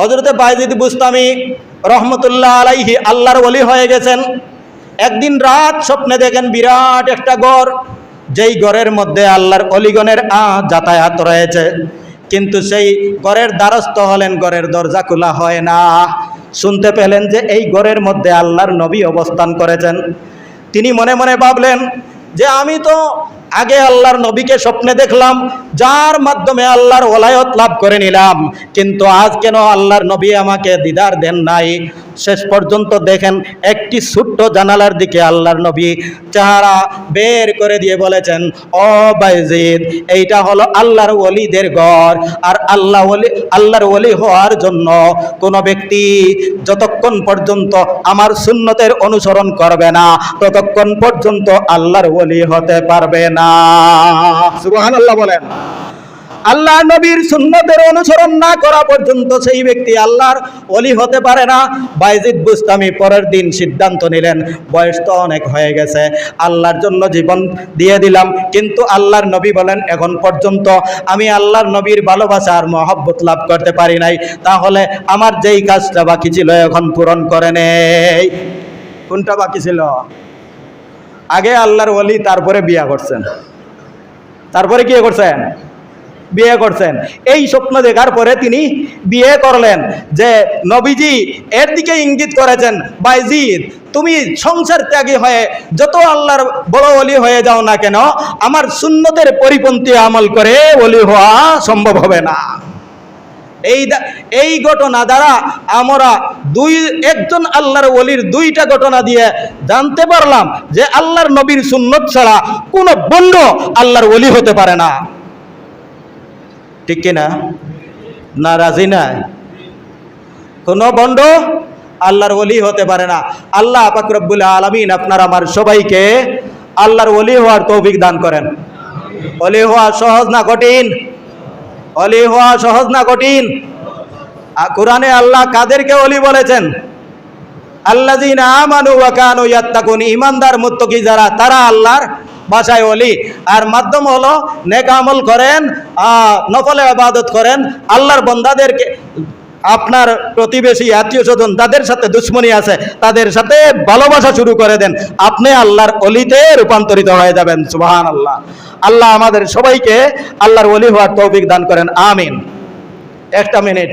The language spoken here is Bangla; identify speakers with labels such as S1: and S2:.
S1: হজরতে বাইজিদ বুস্তামি রহমতুল্লাহ আলাইহি আল্লাহর ওলি হয়ে গেছেন। একদিন রাত স্বপ্নে দেখেন বিরাট একটা গড়, যেই গড়ের মধ্যে আল্লাহর অলিগণের আ যাতায়াত রয়েছে। কিন্তু সেই গড়ের দ্বারস্থ হলেন, গড়ের দরজা খোলা হয় না। শুনতে পেলেন যে এই গড়ের মধ্যে আল্লাহর নবী অবস্থান করেছেন। তিনি মনে মনে ভাবলেন যে আমি তো আগে আল্লাহর নবীকে স্বপ্নে দেখলাম, যার মাধ্যমে আল্লাহর ওলায়ত লাভ করে নিলাম। কিন্তু আজ কেন আল্লাহর নবী আমাকে দিদার দেন নাই? শেষ পর্যন্ত দেখেন, একটি ছোট্ট জানালার দিকে আল্লাহর নবী চেহারা বের করে দিয়ে বলেছেন, ও বাইজিদ, এইটা হলো আল্লাহর ওলিদের ঘর। আর আল্লাহ আল্লাহর ওলি হওয়ার জন্য কোনো ব্যক্তি যতক্ষণ পর্যন্ত আমার সুন্নতের অনুসরণ করবে না, ততক্ষণ পর্যন্ত আল্লাহর ওলি হতে পারবে না। সুবহানাল্লাহ বলেন। আল্লাহ নবীর সুন্নতের অনুসরণ না করা পর্যন্ত সেই ব্যক্তি আল্লাহর অলি হতে পারে না। বাইজিদ বুস্তামি পরের দিন সিদ্ধান্ত নিলেন, বয়স তো অনেক হয়ে গেছে, আল্লাহর জন্য জীবন দিয়ে দিলাম। কিন্তু আল্লাহর নবী বলেন, এখন পর্যন্ত আমি আল্লাহর নবীর ভালোবাসা আর মহব্বত লাভ করতে পারি নাই। তাহলে আমার যেই কাজটা বাকি ছিল এখন পূরণ করে নেই। কোনটা বাকি ছিল? আগে আল্লাহর ওলি, তারপরে বিয়া করছেন। তারপরে কি করছেন? বিয়ে করছেন। এই স্বপ্ন দেখার পরে তিনি বিয়ে করলেন যে, নবীজি, এর দিকে ইঙ্গিত করেছেন, বাইজিদ, তুমি সংসার ত্যাগী হয়ে যত আল্লাহর বড় অলি হয়ে যাও না কেন, আমার সুন্নতের পরিপন্থী আমল করে অলি হওয়া সম্ভব হবে না। এই এই ঘটনা দ্বারা আমরা দুই, একজন আল্লাহর ওলির দুইটা ঘটনা দিয়ে জানতে পারলাম যে, আল্লাহর নবীর সুন্নত ছাড়া কোনো বন্ধ আল্লাহর ওলি হতে পারে না। ঠিক কিনা? না, রাজি নাই। কোনো বন্ড আল্লাহর ওলি হতে পারে না। আল্লাহ পাকরব্বুল আলমিন আপনার, আমার সবাইকে আল্লাহর ওলি হওয়ার তৌফিক দান করেন। অলি হওয়া সহজ না কঠিন? অলি হওয়া সহজ না কঠিন? কোরআনে আল্লাহ কাদেরকে অলি বলেছেন? আল্লাযীনা আমানু ওয়া কানু ইয়াত্তাকুন। ঈমানদার মুত্তাকি যারা, তারা আল্লাহর বাসায় অলি আর মাধ্যম হলো নেক আমল করেন আহ, নফলে ইবাদত করেন। আল্লাহর বান্দাদেরকে আপনার প্রতিবেশী আত্মীয় স্বজন তাদের সাথে দুশ্মনী আছে তাদের সাথে ভালোবাসা শুরু করে দেন। আপনি আল্লাহর অলিতে রূপান্তরিত হয়ে যাবেন সুবহান আল্লাহ আল্লাহ আমাদের সবাইকে আল্লাহর অলি হওয়ার তৌফিক দান করেন আমিন। একটা মিনিট।